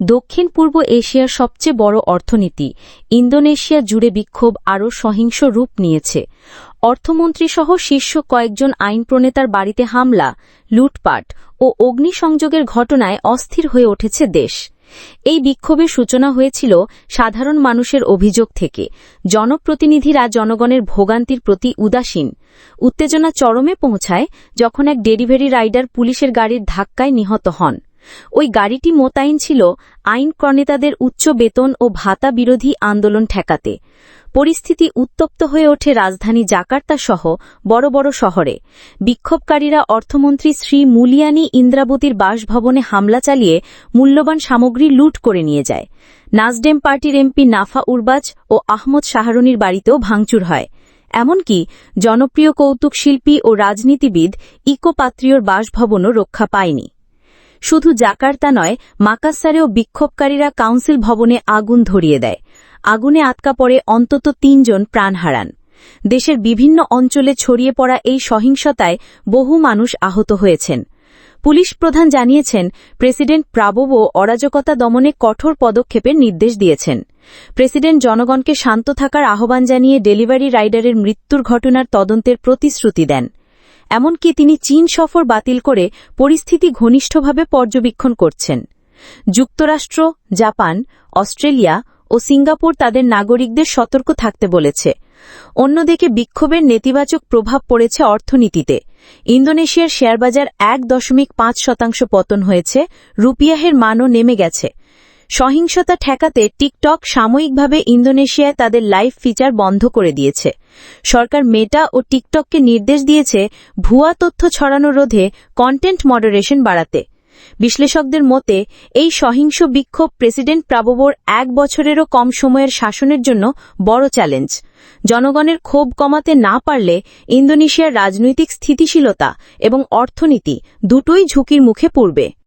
দক্ষিণ পূর্ব এশিয়ার সবচেয়ে বড় অর্থনীতি। ইন্দোনেশিয়া জুড়ে বিক্ষোভ আরও সহিংস রূপ নিয়েছে। অর্থমন্ত্রীসহ শীর্ষ কয়েকজন আইন প্রণেতার বাড়িতে হামলা, লুটপাট ও অগ্নিসংযোগের ঘটনায় অস্থির হয়ে উঠেছে দেশ। এই বিক্ষোভের সূচনা হয়েছিল সাধারণ মানুষের অভিযোগ থেকে। জনপ্রতিনিধিরা জনগণের ভোগান্তির প্রতি উদাসীন। উত্তেজনা চরমে পৌঁছায় যখন এক ডেলিভারি রাইডার পুলিশের গাড়ির ধাক্কায় নিহত হন। ওই গাড়িটি মোতায়েন ছিল আইন প্রণেতাদের উচ্চ বেতন ও ভাতা বিরোধী আন্দোলন ঠেকাতে। পরিস্থিতি উত্তপ্ত হয়ে ওঠে রাজধানী জাকার্তা সহ বড় বড় শহরে। বিক্ষোভকারীরা অর্থমন্ত্রী শ্রী মুলিয়ানি ইন্দ্রাবতীর বাসভবনে হামলা চালিয়ে মূল্যবান সামগ্রী লুট করে নিয়ে যায়। নাজডেম পার্টির এমপি নাফা উরবাজ ও আহমদ শাহরুনির বাড়িতেও ভাঙচুর হয়। এমনকি জনপ্রিয় কৌতুক শিল্পী ও রাজনীতিবিদ ইকো পাত্রিয়র বাসভবনও রক্ষা পায়নি। শুধু জাকার্তা নয়, মাকাস্সারেও বিক্ষোভকারীরা কাউন্সিল ভবনে আগুন ধরিয়ে দেয়। আগুনে আটকা পড়ে অন্তত তিনজন প্রাণ হারান। দেশের বিভিন্ন অঞ্চলে ছড়িয়ে পড়া এই সহিংসতায় বহু মানুষ আহত হয়েছেন। পুলিশ প্রধান জানিয়েছেন, প্রেসিডেন্ট প্রাবোবো অরাজকতা দমনে কঠোর পদক্ষেপের নির্দেশ দিয়েছেন। প্রেসিডেন্ট জনগণকে শান্ত থাকার আহ্বান জানিয়ে ডেলিভারি রাইডারের মৃত্যুর ঘটনার তদন্তের প্রতিশ্রুতি দেন। এমনকি তিনি চীন সফর বাতিল করে পরিস্থিতি ঘনিষ্ঠভাবে পর্যবেক্ষণ করছেন। যুক্তরাষ্ট্র, জাপান, অস্ট্রেলিয়া ও সিঙ্গাপুর তাদের নাগরিকদের সতর্ক থাকতে বলেছে। অন্যদিকে বিক্ষোভের নেতিবাচক প্রভাব পড়েছে অর্থনীতিতে। ইন্দোনেশিয়ার শেয়ারবাজার এক দশমিক পাঁচ শতাংশ পতন হয়েছে, রুপিয়াহের মানও নেমে গেছে। সহিংসতা ঠেকাতে টিকটক সাময়িকভাবে ইন্দোনেশিয়ায় তাদের লাইভ ফিচার বন্ধ করে দিয়েছে। সরকার মেটা ও টিকটককে নির্দেশ দিয়েছে ভুয়া তথ্য ছড়ানো রোধে কন্টেন্ট মডারেশন বাড়াতে। বিশ্লেষকদের মতে, এই সহিংস বিক্ষোভ প্রেসিডেন্ট প্রাবোবোর এক বছরেরও কম সময়ের শাসনের জন্য বড় চ্যালেঞ্জ। জনগণের ক্ষোভ কমাতে না পারলে ইন্দোনেশিয়ার রাজনৈতিক স্থিতিশীলতা এবং অর্থনীতি দুটোই ঝুঁকির মুখে পড়বে।